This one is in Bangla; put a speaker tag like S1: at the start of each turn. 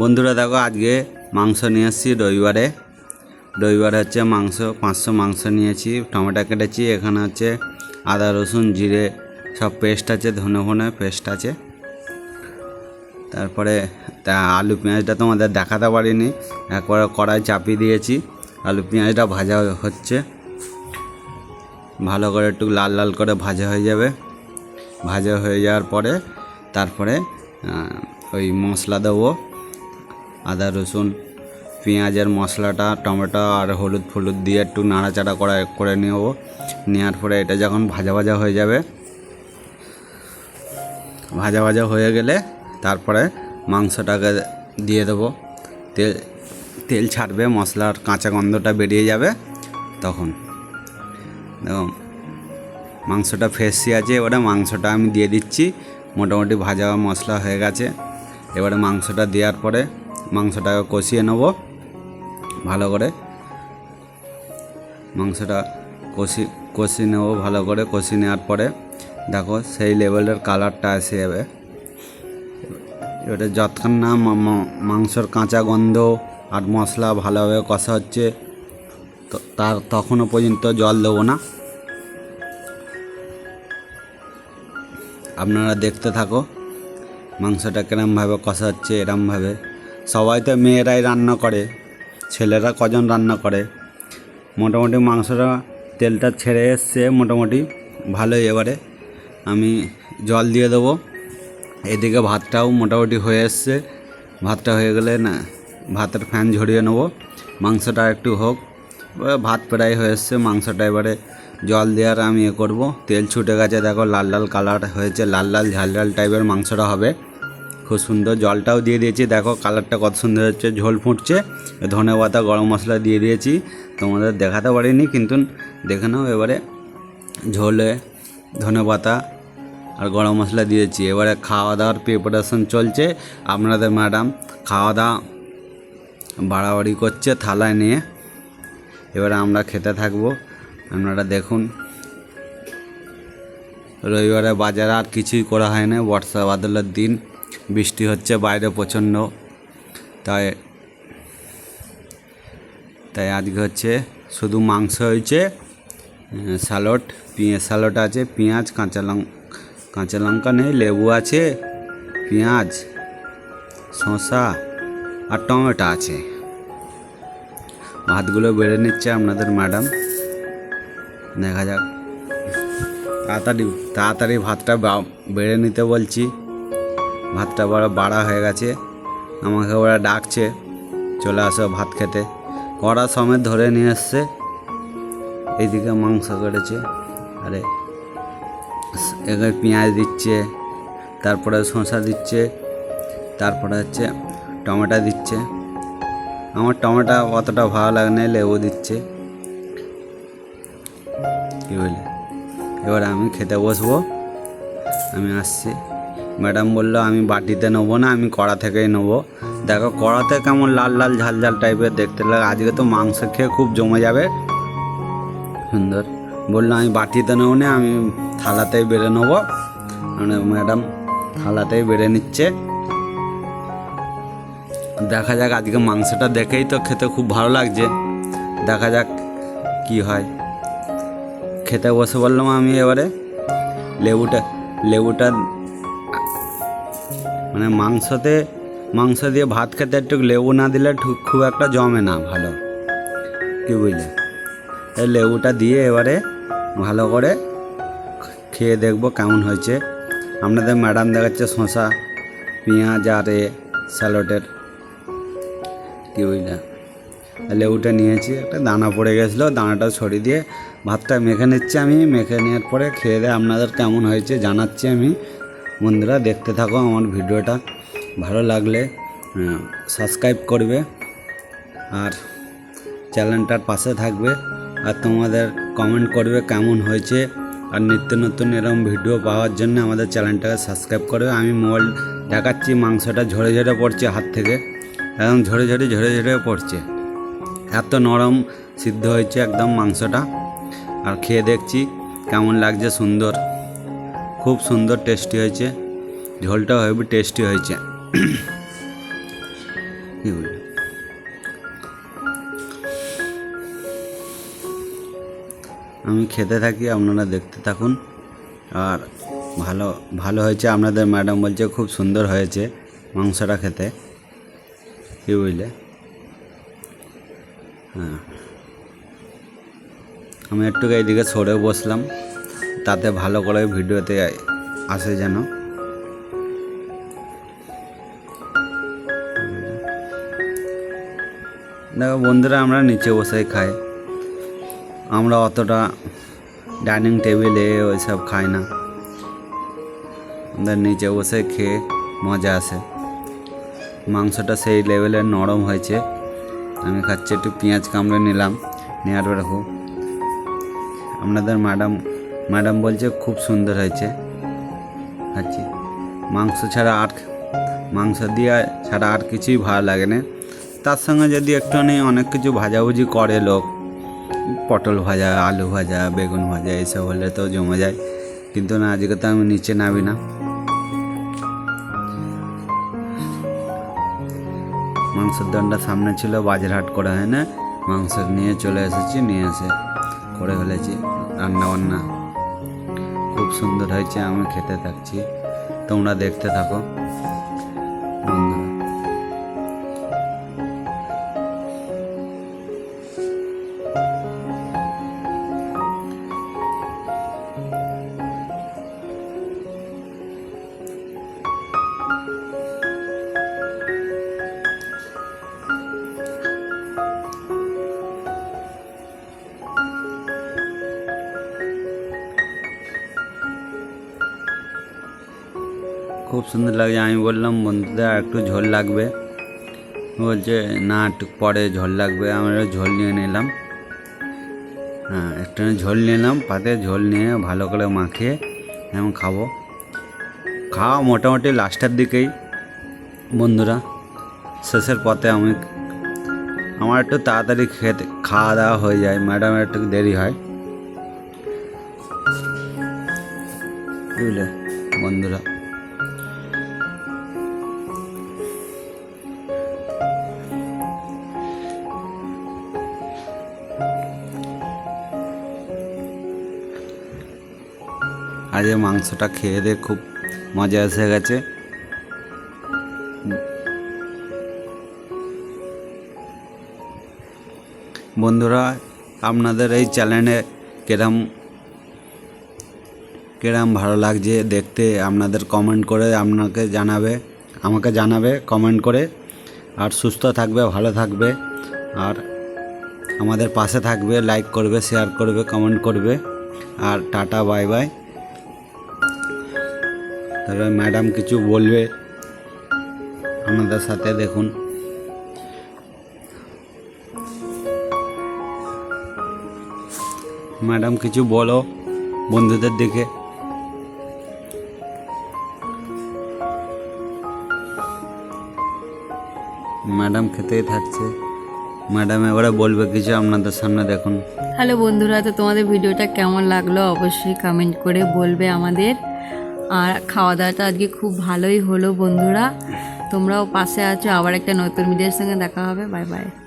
S1: বন্ধুরা দেখো, আজকে মাংস নিয়ে এসেছি রবিবারে। রবিবারে হচ্ছে মাংস, পাঁচশো মাংস নিয়েছি, টমেটো কেটেছি, এখানে হচ্ছে আদা, রসুন, জিরে, সব পেস্ট আছে, ধনে ফনে পেস্ট আছে। তারপরে তা আলু পেঁয়াজটা তোমাদের দেখাতে পারিনি, একবারে কড়াই চাপিয়ে দিয়েছি, আলু পেঁয়াজটা ভাজা হচ্ছে। ভালো করে একটু লাল লাল করে ভাজা হয়ে যাবে। ভাজা হয়ে যাওয়ার পরে, তারপরে ওই মশলা দেবো। আদা, রসুন, পেঁয়াজের মশলাটা, টমেটো আর হলুদ ফলুদ দিয়ে একটু নাড়াচাড়া করে করে নেব। নেওয়ার পরে এটা যখন ভাজা ভাজা হয়ে যাবে, ভাজা ভাজা হয়ে গেলে তারপরে মাংসটাকে দিয়ে দেবো। তেল তেল ছাড়বে, মশলার কাঁচা গন্ধটা বেরিয়ে যাবে তখন। দেখো মাংসটা ফ্রেশই আছে, এবারে মাংসটা আমি দিয়ে দিচ্ছি। মোটামুটি ভাজা মশলা হয়ে গেছে। এবারে মাংসটা দেওয়ার পরে মাংসটাকে কষিয়ে নেব। ভালো করে। মাংসটা কষি কষিয়ে নেব ভালো করে। কষিয়ে নেওয়ার পরে দেখো সেই লেভেলের কালারটা এসে যাবে এবারে যতক্ষণ না মাংসর কাঁচা গন্ধ আর মশলা ভালোভাবে কষা হচ্ছে তার তখনও পর্যন্ত জল দেবো না। আপনারা দেখতে থাকো মাংসটা কিরমভাবে কষা হচ্ছে, এরমভাবে। সবাই তো মেয়েরাই রান্না করে, ছেলেরা কজন রান্না করে। মোটামুটি মাংসটা তেলটা ছেড়ে এসছে মোটামুটি ভালোই এবারে। আমি জল দিয়ে দেবো। এদিকে ভাতটাও মোটামুটি হয়ে এসছে। ভাতটা হয়ে গেলে না, ভাতের ফ্যান ঝরিয়ে নেব। মাংসটা একটু হোক। ভাত প্রায় হয়ে এসছে। মাংসটা এবারে জল দেওয়ার আমি এ করব। তেল ছুটে গেছে, দেখো লাল লাল কালার হয়েছে, লাল লাল ঝাল ঝাল টাইপের মাংসটা হবে। খুব সুন্দর জলটাও দিয়ে দিয়েছি। দেখো কালারটা কত সুন্দর হচ্ছে, ঝোল ফুটছে। ধনে পাতা, গরম মশলা দিয়ে দিয়েছি। তোমাদের দেখাতে পারিনি, কিন্তু দেখে নাও এবারে ঝোলে ধনে পাতা আর গরম মশলা দিয়েছি। এবারে খাওয়া দাওয়ার প্রিপারেশন চলছে। আপনাদের ম্যাডাম খাওয়া দাওয়া বাড়াবাড়ি করছে থালায় নিয়ে। এবারে আমরা খেতে থাকব। আপনারা দেখুন। রবিবারে বাজারে আর কিছুই করা হয় না। বর্ষা বাদলের দিন। বৃষ্টি হচ্ছে, বাইরে প্রচণ্ড। তাই তাই আজকে হচ্ছে শুধু মাংস হয়েছে স্যালড, পেঁয়াজ স্যালড আছে, পেঁয়াজ, কাঁচা লঙ্কা কাঁচা লঙ্কা নেই, লেবু আছে, পেঁয়াজ, শসা আর টমেটো আছে। ভাতগুলো বেড়ে নিচ্ছে আপনাদের ম্যাডাম। দেখা যাক। তাড়াতাড়ি তাড়াতাড়ি ভাতটা বেড়ে নিতে বলছি। ভাতটা বড় বাড়া হয়ে গেছে। আমাকে ওরা ডাকছে, চলে আসো ভাত খেতে। কড়া সমেত ধরে নিয়ে এসছে। এইদিকে মাংস কেটেছে, আরে এখানে পেঁয়াজ দিচ্ছে, তারপরে শসা দিচ্ছে, তারপরে হচ্ছে টমেটো দিচ্ছে। আমার টমেটো অতটা ভালো লাগে না, লেবু দিচ্ছে। কী বলে? এবার আমি খেতে বসবো। আমি আসছি। ম্যাডাম বলল, আমি বাটিতে নেব না, আমি কড়া থেকেই নেব। দেখো, কড়াতে কেমন লাল লাল ঝাল ঝাল টাইপের দেখতে লাগে। আজকে তো মাংস খেয়ে খুব জমে যাবে। সুন্দর। বলল, আমি বাটিতে নেব না, আমি থালাতেই বেড়ে নেব। মানে ম্যাডাম থালাতেই বেড়ে নিচ্ছে। দেখা যাক, আজকে মাংসটা দেখেই তো খেতে খুব ভালো লাগছে। দেখা যাক কি হয়। খেতে বসে বললাম আমি এবারে লেবুটা লেবুটা মানে মাংসতে, মাংস দিয়ে ভাত খেতে একটু লেবু না দিলে খুব একটা জমে না ভালো। কি বুঝলে? এই লেবুটা দিয়ে এবারে ভালো করে খেয়ে দেখব কেমন হয়েছে। আপনাদের ম্যাডাম দেখাচ্ছে শশা পেঁয়াজ আর এ স্যালোটের কি বুঝলে? লেবুটা নিয়েছি, একটা দানা পড়ে গেছিল, দানাটা ছড়িয়ে দিয়ে ভাতটা মেখে নিচ্ছি আমি, মেখে নেওয়ার পরে খেয়ে দিয়ে আপনাদের কেমন হয়েছে জানাচ্ছি আমি। বন্ধুরা, দেখতে থাকো আমার ভিডিওটা। ভালো লাগলে সাবস্ক্রাইব করবে আর চ্যানেলটার পাশে থাকবে আর তোমাদের কমেন্ট করবে কেমন হয়েছে আর নিত্য নতুন এরকম ভিডিও পাওয়ার জন্য আমাদের চ্যানেলটাকে সাবস্ক্রাইব করবে। আমি মোবাইল দেখাচ্ছি, মাংসটা ঝরে ঝরে পড়ছে হাত থেকে, একদম ঝরে ঝরে ঝরে ঝরে পড়ছে। এত নরম সিদ্ধ হয়েছে একদম মাংসটা। আর খেয়ে দেখছি কেমন লাগছে সুন্দর। খুব সুন্দর টেস্টি হয়েছে। ঝোলটাও হেবি টেস্টি হয়েছে। আমি খেতে থাকি, আপনারা দেখতে থাকুন। আর ভালো ভালো হয়েছে আপনাদের ম্যাডাম বলছে, খুব সুন্দর হয়েছে মাংসটা খেতে। কি বুঝলে? হ্যাঁ। আমি একটু এইদিকে সরে বসলাম। তাতে ভালো করে ভিডিওতে আসে যেন। দেখো বন্ধুরা, আমরা নিচে বসেই খাই। আমরা অতটা ডাইনিং টেবিলে ওইসব খাই না। আমাদের নিচে বসে খেয়ে মজা আসে। মাংসটা সেই লেভেলে নরম হয়েছে। আমি খাচ্ছি, একটু পেঁয়াজ কামড়ে নিলাম। নেওয়ার পরে খুব। আপনাদের ম্যাডাম ম্যাডাম বলছে খুব সুন্দর হয়েছে। খাচ্ছি মাংস ছাড়া আর মাংস দিয়ে ছাড়া আর কিছুই ভালো লাগে না। তার সঙ্গে যদি একটুখানি অনেক কিছু ভাজাভুজি করে লোক, পটল ভাজা, আলু ভাজা, বেগুন ভাজা, এইসব হলে তো জমে যায়। কিন্তু না, আজকে তো আমি নিচে নামি না। মাংসের দোকানটা সামনে ছিল বাজার হাট করা, হয় না? মাংস নিয়ে চলে এসেছি, নিয়ে এসে করে ফেলেছি। রান্না বান্না সুন্দর হয়েছে আমি খেতে থাকছি। তোমরা দেখতে থাকো। খুব সুন্দর লাগছে। আমি বললাম বন্ধুদের একটু ঝোল লাগবে। বলছে, না, একটু পরে ঝোল লাগবে। আমরা ঝোল নিয়ে নিলাম। হ্যাঁ একটু ঝোল নিলাম, পাতে ঝোল নিয়ে ভালো করে মাখিয়ে এবং খাব। খাওয়া মোটামুটি লাস্টের দিকেই, বন্ধুরা। শেষের পথে আমি, আমার একটু তাড়াতাড়ি খেতে, খাওয়া দাওয়া হয়ে যায়, ম্যাডামের একটু দেরি হয়। বুঝলে, বন্ধুরা। আজ মাংসটা খেয়ে দিয়ে খুব মজা এসে গেছে। বন্ধুরা, আপনাদের এই চ্যানেলে কিরম কিরম ভালো লাগছে দেখতে, আপনাদের কমেন্ট করে আপনাকে জানাবে, আমাকে জানাবে কমেন্ট করে। আর সুস্থ থাকবে, ভালো থাকবে। আর আমাদের পাশে থাকবে লাইক করবে শেয়ার করবে কমেন্ট করবে। আর টাটা বাই বাই তারপরে ম্যাডাম কিছু বলবে? আমাদের সাথে দেখুন। ম্যাডাম কিছু বলো বন্ধুদের দিকে ম্যাডাম খেতেই থাকছে। ম্যাডাম এবারে বলবে কিছু আপনাদের সামনে দেখুন।
S2: হ্যালো বন্ধুরা, তো তোমাদের ভিডিওটা কেমন লাগল অবশ্যই কমেন্ট করে বলবে আমাদের। আর খাওয়া দাওয়াটা আজকে খুব ভালোই হলো, বন্ধুরা। তোমরাও পাশে আছো, আবার একটা নতুন ভিডিওর সঙ্গে দেখা হবে। Bye bye